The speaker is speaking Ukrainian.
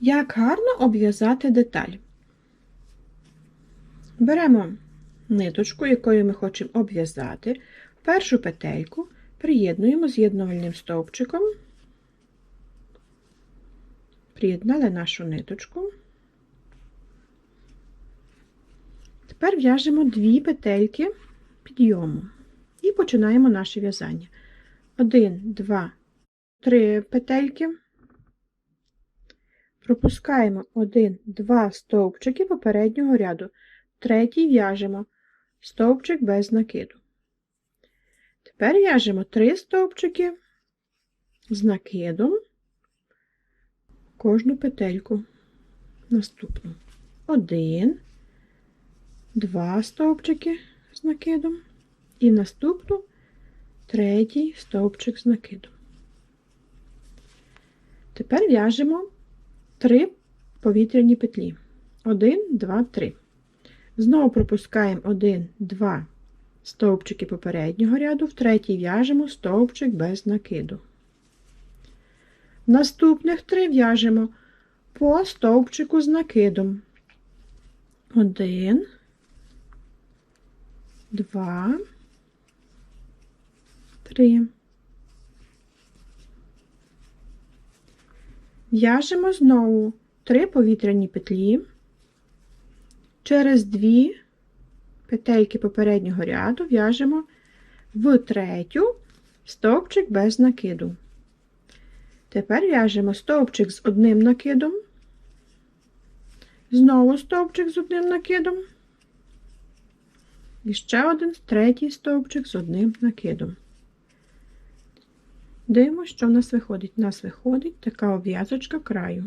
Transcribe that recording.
Як гарно обв'язати деталь. Беремо ниточку, якою ми хочемо обв'язати, першу петельку приєднуємо з'єднувальним стовпчиком, приєднали нашу ниточку. Тепер в'яжемо дві петельки підйому і починаємо наше в'язання. Один, два, три петельки. Пропускаємо 1, 2 стовпчики попереднього ряду. Третій в'яжемо стовпчик без накиду. Тепер в'яжемо 3 стовпчики з накидом кожну петельку. Наступну. 1, 2 стовпчики з накидом. І наступну третій стовпчик з накидом. Тепер в'яжемо 3 повітряні петлі. 1, 2, 3. Знову пропускаємо 1, 2 стовпчики попереднього ряду, в третій в'яжемо стовпчик без накиду. Наступних 3 в'яжемо по стовпчику з накидом. 1, 2, 3. В'яжемо знову 3 повітряні петлі через 2 петельки попереднього ряду в'яжемо в третю стовпчик без накиду. Тепер в'яжемо стовпчик з одним накидом, знову стовпчик з одним накидом, і ще один третій стовпчик з одним накидом. Дивимося, що в нас виходить. У нас виходить така обв'язочка краю.